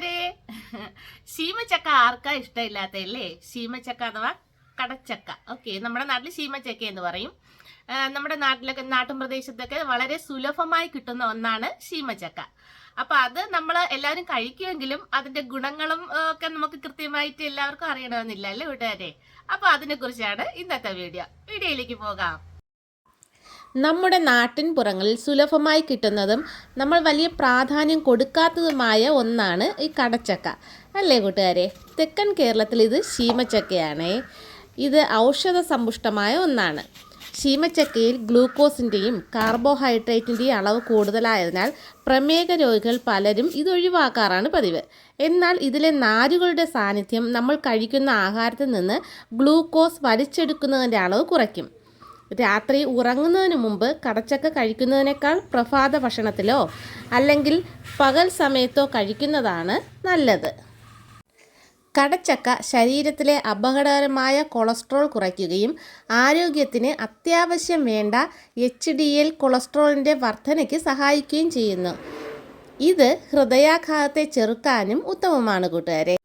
കൂട്ടുകാരെ ശീമച്ചക്ക ആർക്കാ ഇഷ്ടമില്ലാത്തല്ലേ ശീമച്ചക്ക അഥവാ കടച്ചക്ക. ഓക്കെ നമ്മുടെ നാട്ടിൽ ശീമച്ചക്ക എന്ന് പറയും. നമ്മുടെ നാട്ടിലൊക്കെ നാട്ടും പ്രദേശത്തൊക്കെ വളരെ സുലഭമായി കിട്ടുന്ന ഒന്നാണ് ശീമച്ചക്ക അപ്പൊ അത് നമ്മൾ എല്ലാവരും കഴിക്കുമെങ്കിലും അതിന്റെ ഗുണങ്ങളും ഒക്കെ നമുക്ക് കൃത്യമായിട്ട് എല്ലാവർക്കും അറിയണമെന്നില്ല അല്ലേ കൂട്ടുകാരെ അപ്പൊ അതിനെ കുറിച്ചാണ് ഇന്നത്തെ വീഡിയോ. വീഡിയോയിലേക്ക് പോകാം. നമ്മുടെ നാട്ടിൻ പുറങ്ങളിൽ സുലഭമായി കിട്ടുന്നതും നമ്മൾ വലിയ പ്രാധാന്യം കൊടുക്കാത്തതുമായ ഒന്നാണ് ഈ കടച്ചക്ക. അല്ലേ കൂട്ടുകാരെ? തെക്കൻ കേരളത്തിൽ ഇത് ശീമച്ചക്കയാണ്. ഇത് ഔഷധ സമ്പുഷ്ടമായ ഒന്നാണ്. ശീമച്ചക്കയിൽ ഗ്ലൂക്കോസിന്റെയും കാർബോഹൈഡ്രേറ്റിന്റെയും അളവ് കൂടുതലായതിനാൽ പ്രമേഹ രോഗികൾ പലരും ഇത് ഒഴിവാക്കാറാണ് പതിവ്. എന്നാൽ ഇതിലെ നാരുകളുടെ സാന്നിധ്യം നമ്മൾ കഴിക്കുന്ന ആഹാരത്തിൽ നിന്ന് ഗ്ലൂക്കോസ് വലിച്ചെടുക്കുന്നതിന്റെ അളവ് കുറയ്ക്കും. രാത്രി ഉറങ്ങുന്നതിന് മുമ്പ് കടച്ചക്ക കഴിക്കുന്നതിനേക്കാൾ പ്രഭാത ഭക്ഷണത്തിലോ അല്ലെങ്കിൽ പകൽ സമയത്തോ കഴിക്കുന്നതാണ് നല്ലത്. കടച്ചക്ക ശരീരത്തിലെ അപകടകരമായ കൊളസ്ട്രോൾ കുറയ്ക്കുകയും ആരോഗ്യത്തിന് അത്യാവശ്യം വേണ്ട എച്ച് ഡി എൽ കൊളസ്ട്രോളിന്റെ വർധനയ്ക്ക് സഹായിക്കുകയും ചെയ്യുന്നു. ഇത് ഹൃദയാഘാതത്തെ ചെറുക്കാനും ഉത്തമമാണ് കൂട്ടുകാരെ.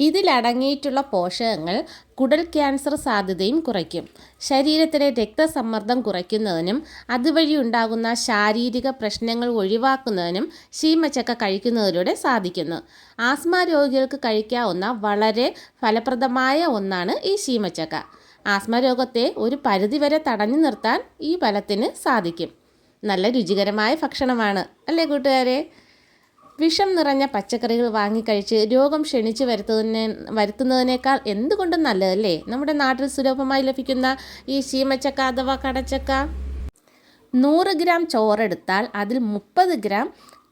ഇതിലടങ്ങിയിട്ടുള്ള പോഷകങ്ങൾ കുടൽ ക്യാൻസർ സാധ്യതയും കുറയ്ക്കും. ശരീരത്തിലെ രക്തസമ്മർദ്ദം കുറയ്ക്കുന്നതിനും അതുവഴി ഉണ്ടാകുന്ന ശാരീരിക പ്രശ്നങ്ങൾ ഒഴിവാക്കുന്നതിനും ശീമച്ചക്ക കഴിക്കുന്നതിലൂടെ സാധിക്കുന്നു. ആസ്മ രോഗികൾക്ക് കഴിക്കാവുന്ന വളരെ ഫലപ്രദമായ ഒന്നാണ് ഈ ശീമച്ചക്ക. ആസ്മ രോഗത്തെ ഒരു പരിധിവരെ തടഞ്ഞു നിർത്താൻ ഈ ഫലത്തിന് സാധിക്കും. നല്ല രുചികരമായ ഭക്ഷണമാണ്. അല്ലേ കൂട്ടുകാരെ? വിഷം നിറഞ്ഞ പച്ചക്കറികൾ വാങ്ങിക്കഴിച്ച് രോഗം ക്ഷണിച്ച് വരുത്തുന്നതിനെ വരുത്തുന്നതിനേക്കാൾ എന്തുകൊണ്ടും നല്ലതല്ലേ? നമ്മുടെ നാട്ടിൽ സുലഭമായി ലഭിക്കുന്ന ഈ ശീമച്ചക്ക അഥവാ കടച്ചക്ക. നൂറ് ഗ്രാം ചോറെടുത്താൽ അതിൽ മുപ്പത് ഗ്രാം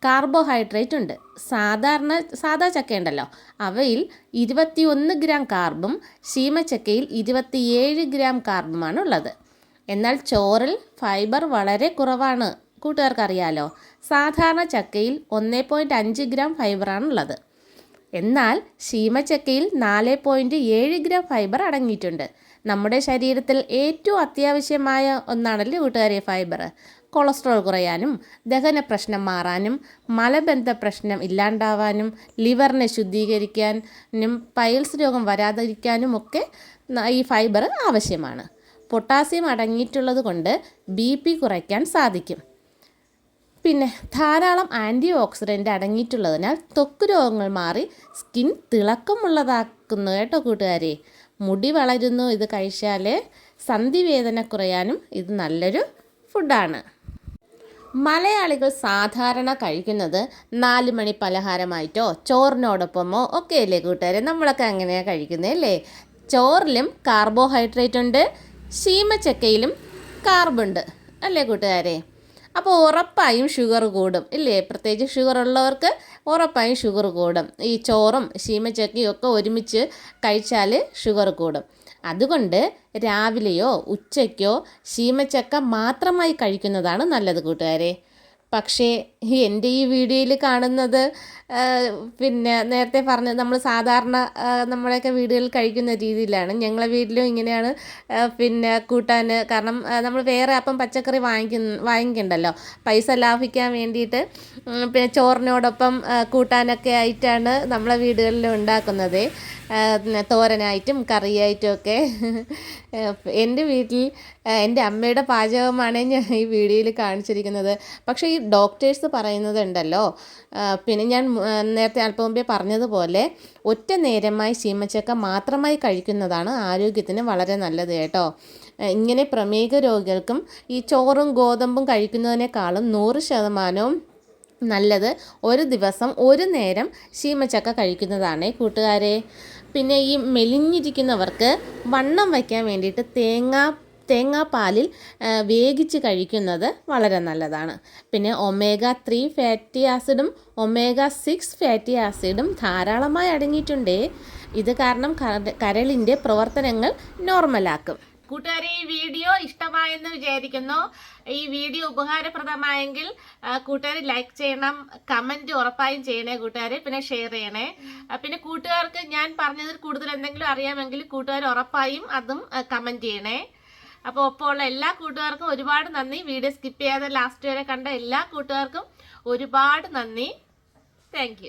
കാർബോഹൈഡ്രേറ്റ് ഉണ്ട്. സാധാരണ സാധാ ചക്കയുണ്ടല്ലോ. അവയിൽ ഇരുപത്തിയൊന്ന് ഗ്രാം കാർബും ശീമച്ചക്കയിൽ ഇരുപത്തിയേഴ് ഗ്രാം കാർബുമാണ് ഉള്ളത്. എന്നാൽ ചോറിൽ ഫൈബർ വളരെ കുറവാണ്. കൂട്ടുകാർക്കറിയാലോ. സാധാരണ ചക്കയിൽ ഒന്നേ പോയിന്റ് അഞ്ച് ഗ്രാം ഫൈബറാണുള്ളത് എന്നാൽ ശീമച്ചക്കയിൽ നാല് പോയിന്റ് ഏഴ് ഗ്രാം ഫൈബർ അടങ്ങിയിട്ടുണ്ട്. നമ്മുടെ ശരീരത്തിൽ ഏറ്റവും അത്യാവശ്യമായ ഒന്നാണല്ലോ കൂട്ടുകാരെ ഫൈബർ കൊളസ്ട്രോൾ കുറയാനും ദഹന പ്രശ്നം മാറാനും മലബന്ധ പ്രശ്നം ഇല്ലാണ്ടാവാനും ലിവറിനെ ശുദ്ധീകരിക്കാനും പൈൽസ് രോഗം വരാതിരിക്കാനും ഒക്കെ ഈ ഫൈബർ ആവശ്യമാണ്. പൊട്ടാസ്യം അടങ്ങിയിട്ടുള്ളത് കൊണ്ട് ബി പി കുറയ്ക്കാൻ സാധിക്കും. പിന്നെ ധാരാളം ആന്റി ഓക്സിഡന്റ് അടങ്ങിയിട്ടുള്ളതിനാൽ ത്വക്ക് രോഗങ്ങൾ മാറി സ്കിൻ തിളക്കമുള്ളതാക്കുന്നു കേട്ടോ കൂട്ടുകാരെ. മുടി വളരുന്നു ഇത് കഴിച്ചാൽ സന്ധി വേദന കുറയാനും ഇത് നല്ലൊരു ഫുഡാണ്. മലയാളികൾ സാധാരണ കഴിക്കുന്നത് നാല് മണി പലഹാരമായിട്ടോ ചോറിനോടൊപ്പമോ ഒക്കെ അല്ലേ കൂട്ടുകാരെ? നമ്മളൊക്കെ അങ്ങനെയാണ് കഴിക്കുന്നത് അല്ലേ? ചോറിലും കാർബോഹൈഡ്രേറ്റ് ഉണ്ട് ശീമച്ചക്കയിലും കാർബുണ്ട് അല്ലേ കൂട്ടുകാരെ? അപ്പോൾ ഉറപ്പായും ഷുഗർ കൂടും ഇല്ലേ? പ്രത്യേകിച്ച് ഷുഗർ ഉള്ളവർക്ക് ഉറപ്പായും ഷുഗർ കൂടും. ഈ ചോറും ശീമച്ചക്കയും ഒക്കെ ഒരുമിച്ച് കഴിച്ചാൽ ഷുഗർ കൂടും. അതുകൊണ്ട് രാവിലെയോ ഉച്ചയ്ക്കോ ശീമച്ചക്ക മാത്രമായി കഴിക്കുന്നതാണ് നല്ലത് കൂട്ടുകാരെ. പക്ഷേ എന്റെ ഈ വീഡിയോയിൽ കാണുന്നത് പിന്നെ നേരത്തെ പറഞ്ഞത് നമ്മൾ സാധാരണ നമ്മളെയൊക്കെ വീടുകളിൽ കഴിക്കുന്ന രീതിയിലാണ്. ഞങ്ങളെ വീട്ടിലും ഇങ്ങനെയാണ്. പിന്നെ കൂട്ടാൻ കാരണം നമ്മൾ വേറെ അപ്പം പച്ചക്കറി വാങ്ങിക്കുന്ന വാങ്ങിക്കണ്ടല്ലോ. പൈസ ലാഭിക്കാൻ വേണ്ടിയിട്ട് പിന്നെ ചോറിനോടൊപ്പം കൂട്ടാനൊക്കെ ആയിട്ടാണ് നമ്മളെ വീടുകളിൽ ഉണ്ടാക്കുന്നത്. തോരനായിട്ടും കറിയായിട്ടും ഒക്കെ. എന്റെ വീട്ടിൽ എന്റെ അമ്മയുടെ പാചകമാണ് ഞാൻ ഈ വീഡിയോയിൽ കാണിച്ചിരിക്കുന്നത്. പക്ഷേ ഈ ഡോക്ടേഴ്സ് പറയുന്നതുണ്ടല്ലോ പിന്നെ ഞാൻ നേരത്തെ അല്പം മുമ്പേ പറഞ്ഞതുപോലെ ഒറ്റ നേരമായി ശീമച്ചക്ക മാത്രമായി കഴിക്കുന്നതാണ് ആരോഗ്യത്തിന് വളരെ നല്ലത് കേട്ടോ. ഇങ്ങനെ പ്രമേഹ രോഗികൾക്കും ഈ ചോറും ഗോതമ്പും കഴിക്കുന്നതിനേക്കാളും നൂറ് ശതമാനവും നല്ലത് ഒരു ദിവസം ഒരു നേരം ശീമച്ചക്ക കഴിക്കുന്നതാണ്. കൂട്ടുകാരെ പിന്നെ ഈ മെലിഞ്ഞിരിക്കുന്നവർക്ക് വണ്ണം വയ്ക്കാൻ വേണ്ടിയിട്ട് തേങ്ങ തേങ്ങാപ്പാലിൽ വേവിച്ച് കഴിക്കുന്നത് വളരെ നല്ലതാണ്. പിന്നെ ഒമേഗ ത്രീ ഫാറ്റി ആസിഡും ഒമേഗ സിക്സ് ഫാറ്റി ആസിഡും ധാരാളമായി അടങ്ങിയിട്ടുണ്ട്. ഇത് കാരണം കര- കരളിന്റെ പ്രവർത്തനങ്ങൾ നോർമലാക്കും. കൂട്ടുകാരെ ഈ വീഡിയോ ഇഷ്ടമായെന്ന് വിചാരിക്കുന്നു. ഈ വീഡിയോ ഉപകാരപ്രദമായെങ്കിൽ കൂട്ടുകാർ ലൈക്ക് ചെയ്യണം കമന്റ് ഉറപ്പായും ചെയ്യണേ കൂട്ടുകാരെ പിന്നെ ഷെയർ ചെയ്യണേ. പിന്നെ കൂട്ടുകാർക്ക് ഞാൻ പറഞ്ഞതിൽ കൂടുതൽ എന്തെങ്കിലും അറിയാമെങ്കിൽ കൂട്ടുകാർ ഉറപ്പായും അതും കമന്റ് ചെയ്യണേ. അപ്പോൾ ഉള്ള എല്ലാ കൂട്ടുകാർക്കും ഒരുപാട് നന്ദി. വീഡിയോ സ്കിപ്പ് ചെയ്യാതെ ലാസ്റ്റ് വരെ കണ്ട എല്ലാ കൂട്ടുകാർക്കും ഒരുപാട് നന്ദി. താങ്ക്